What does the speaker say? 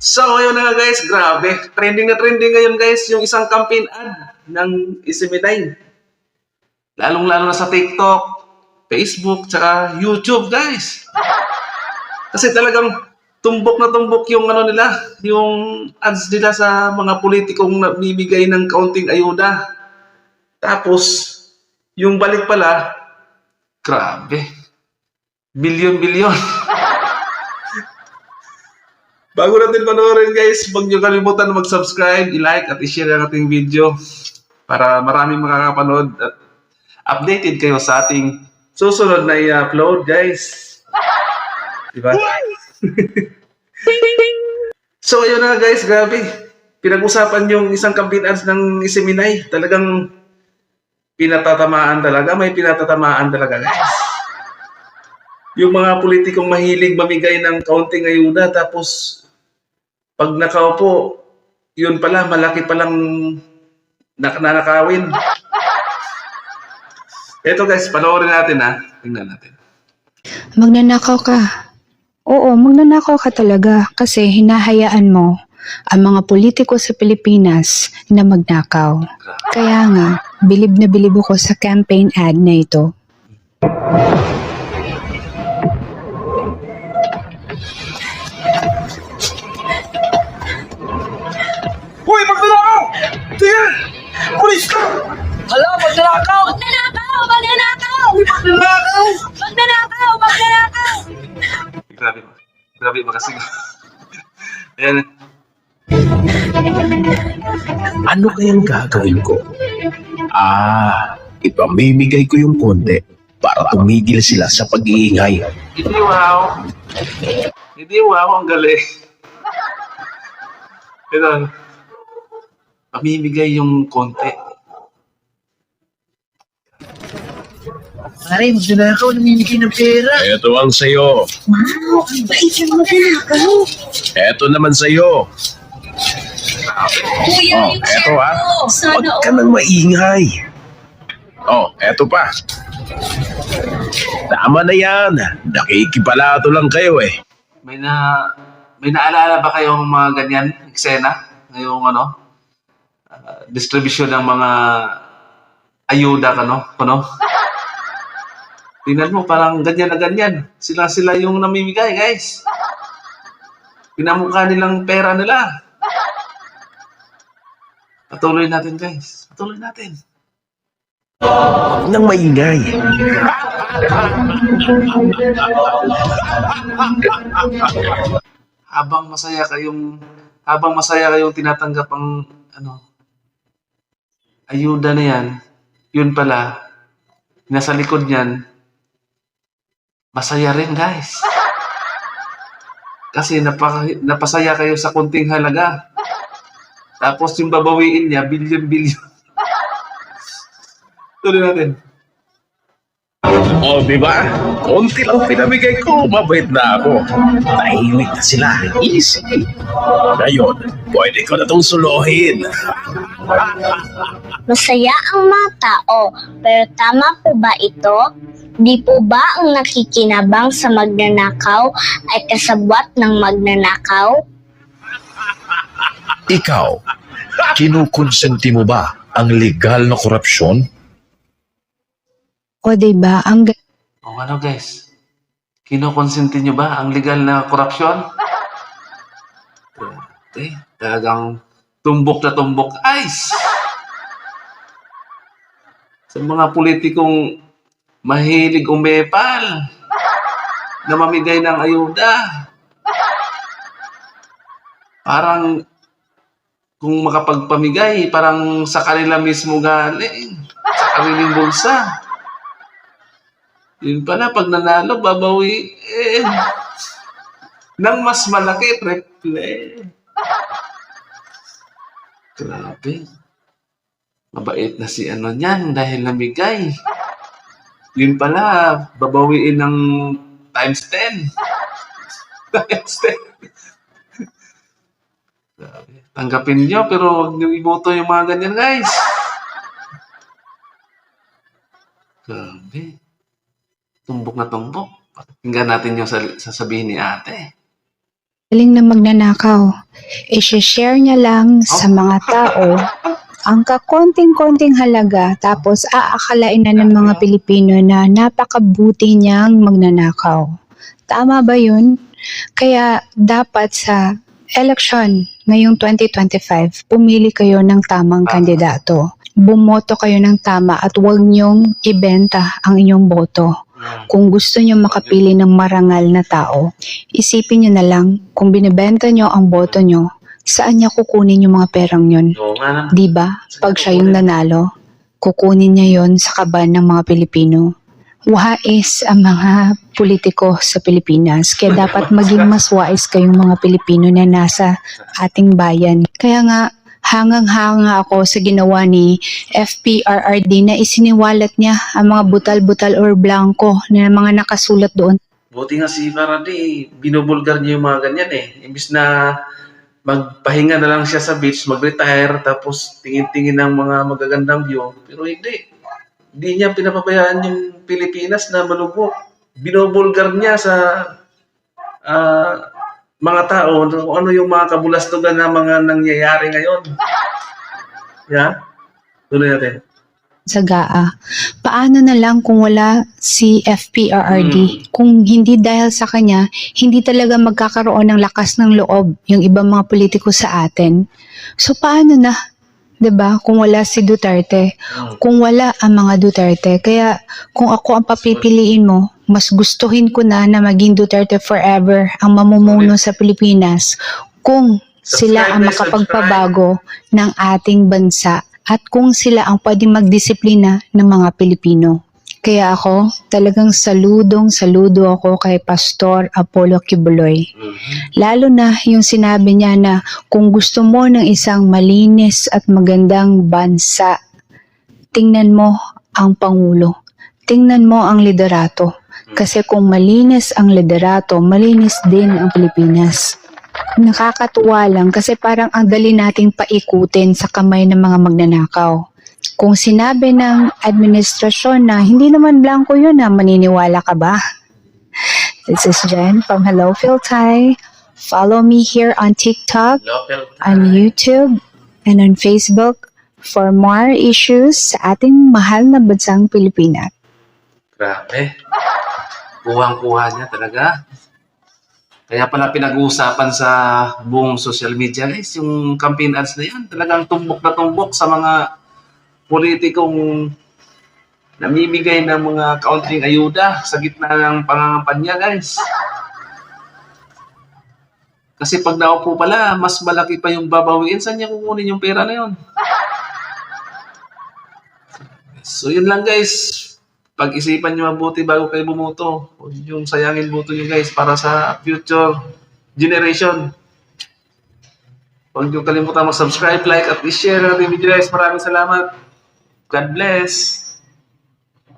So, ayun na nga guys, grabe. Trending na trending ngayon guys, yung isang campaign ad ng Isiminay. Lalong-lalo na sa TikTok, Facebook, tsaka YouTube guys. Kasi talagang tumbok na tumbok yung ano nila, yung ads nila sa mga politikong nabibigay ng kaunting ayuda. Tapos, yung balik pala, grabe. Bilyon-bilyon. Bago natin panoorin guys, huwag niyo kalimutan mag-subscribe, i-like at i-share ang ating video para maraming makakapanood at updated kayo sa ating susunod na i-upload guys. Diba? so ayun na guys, grabe. Pinag-usapan yung isang campaign ads ng Isiminay. Talagang pinatatamaan talaga. May pinatatamaan talaga guys. Yung mga politikong mahilig mamigay ng kaunting ayuda tapos pag nakaupo, yun pala, malaki palang nak nanakawin. Ito guys, panoorin natin ha. Tingnan natin. Magnanakaw ka. Oo, magnanakaw ka talaga kasi hinahayaan mo ang mga politiko sa Pilipinas na magnakaw. Kaya nga, bilib na bilib ako sa campaign ad na ito. Grabe ba kasi? Ayan. Ano kayang gagawin ko? Ah, ipamimigay ko yung konti para tumigil sila sa pag-iingay. Hindi wow. Hindi wow, ang galing. Ito. Pamimigay yung konti. Pare, magnanakaw, namimigay ng pera. Ito ang sayo. Wow! Ang bait yung magnanakaw! Ito naman sayo. Kuya, Oh, yung eto, share ah. ko! Sana Huwag ka nang maingay. Oh, eto pa. Tama na yan. Nakikipalato lang kayo eh. May na may naalala ba kayong mga ganyan eksena ngayong ano ah, distribution ng mga ayuda kano kuno Tingnan mo parang ganyan na ganyan. Sila sila yung namimigay guys. Pinamukha nilang pera nila. Patuloy natin guys. Patuloy natin. Nang maingay. habang masaya kayong habang masaya kayong tinatanggap ang ano ayuda na yan yun pala nasa likod niyan masaya rin guys kasi napaka, napasaya kayo sa konting halaga tapos yung babawiin niya billion tuloy natin Oh, di ba? Konti lang pinamigay ko, mabait na ako. Tahimik na sila. Easy. Ngayon, pwede ko na itong suluhin. Masaya ang mga tao, pero tama po ba ito? Di po ba ang nakikinabang sa magnanakaw ay kasabwat ng magnanakaw? Ikaw, kinukonsenti mo ba ang legal na korupsyon? O diba, ang ga- O ano guys? Kinokonsente nyo ba ang legal na korupsyon? Grabe, talagang tumbok na tumbok ice. Sa mga politikong mahilig umepal na mamigay ng ayuda. Parang kung makapagpamigay, parang sa kanila mismo galing. Sa kanilang bulsa. Yun pala, pag nanalo, babawiin. Nang mas malaki, triple. Grabe. Mabait na si ano niyan dahil namigay. Yun pala, babawiin ng times 10. times 10. Grabe. Tanggapin nyo, pero huwag nyo iboto yung mga ganyan, guys. Grabe. Tumbok na tumbok. Pakinggan natin yung sasabihin ni ate. Galing na magnanakaw. I-share niya lang sa mga tao ang kakonting-konting halaga tapos aakalain na ng mga Pilipino na napakabuti niyang magnanakaw. Tama ba yun? Kaya dapat sa election ngayong 2025, pumili kayo ng tamang kandidato. Bumoto kayo ng tama at huwag niyong ibenta ang inyong boto. Kung gusto nyo makapili ng marangal na tao, isipin nyo na lang kung binibenta nyo ang boto nyo, saan niya kukunin yung mga perang yun? Oo nga. Di ba? Pag siya yung nanalo, kukunin niya yon sa kaban ng mga Pilipino. Wais ang mga politiko sa Pilipinas. Kaya dapat maging mas wais kayong mga Pilipino na nasa ating bayan. Kaya nga, hangang-hanga ako sa ginawa ni FPRRD na isiniwalat niya ang mga butal-butal or blanco na mga nakasulat doon. Buti nga si Faraday, binubulgar niya yung mga ganyan eh. Imbis na magpahinga na lang siya sa beach, mag-retire, tapos tingin-tingin ng mga magagandang view. Pero hindi. Hindi niya pinapabayaan yung Pilipinas na malubog. Binubulgar niya sa ah, mga tao kung ano yung mga kabulastugan na mga nangyayari ngayon. Yeah? Tuloy natin. Sa GAA. Paano na lang kung wala si FPRRD? Kung hindi dahil sa kanya, hindi talaga magkakaroon ng lakas ng loob yung ibang mga politiko sa atin. So paano na? 'Di ba? Kung wala si Duterte, kung wala ang mga Duterte. Kaya kung ako ang papipiliin mo, mas gustuhin ko na na maging Duterte forever ang mamumuno sa Pilipinas kung sila ang makapagpabago ng ating bansa at kung sila ang pwedeng magdisiplina ng mga Pilipino. Kaya ako, talagang saludong saludo ako kay Pastor Apollo Kibuloy. Lalo na yung sinabi niya na kung gusto mo ng isang malinis at magandang bansa, tingnan mo ang Pangulo. Tingnan mo ang liderato. Kasi kung malinis ang liderato, malinis din ang Pilipinas. Nakakatuwa lang kasi parang ang dali nating paikutin sa kamay ng mga magnanakaw. Kung sinabi ng administrasyon na hindi naman blanco yun na maniniwala ka ba? This is Jen from Hello Phil Thai. Follow me here on TikTok, on YouTube, and on Facebook for more issues sa ating mahal na bansang Pilipinas. Grabe. Kuhang-kuha niya talaga. Kaya pala pinag-uusapan sa buong social media guys, yung campaign ads na yan, talagang tumbok na tumbok sa mga politikong namimigay ng mga kaunting ayuda sa gitna ng pangangampanya guys. Kasi pag naupo pala, mas malaki pa yung babawiin. Saan niya kukunin yung pera na yun? So yun lang guys. Pag-isipan nyo mabuti bago kayo bumoto. Huwag yung sayangin boto nyo guys para sa future generation. Huwag nyo kalimutan mag-subscribe, like, at i-share natin video guys. Maraming salamat. God bless.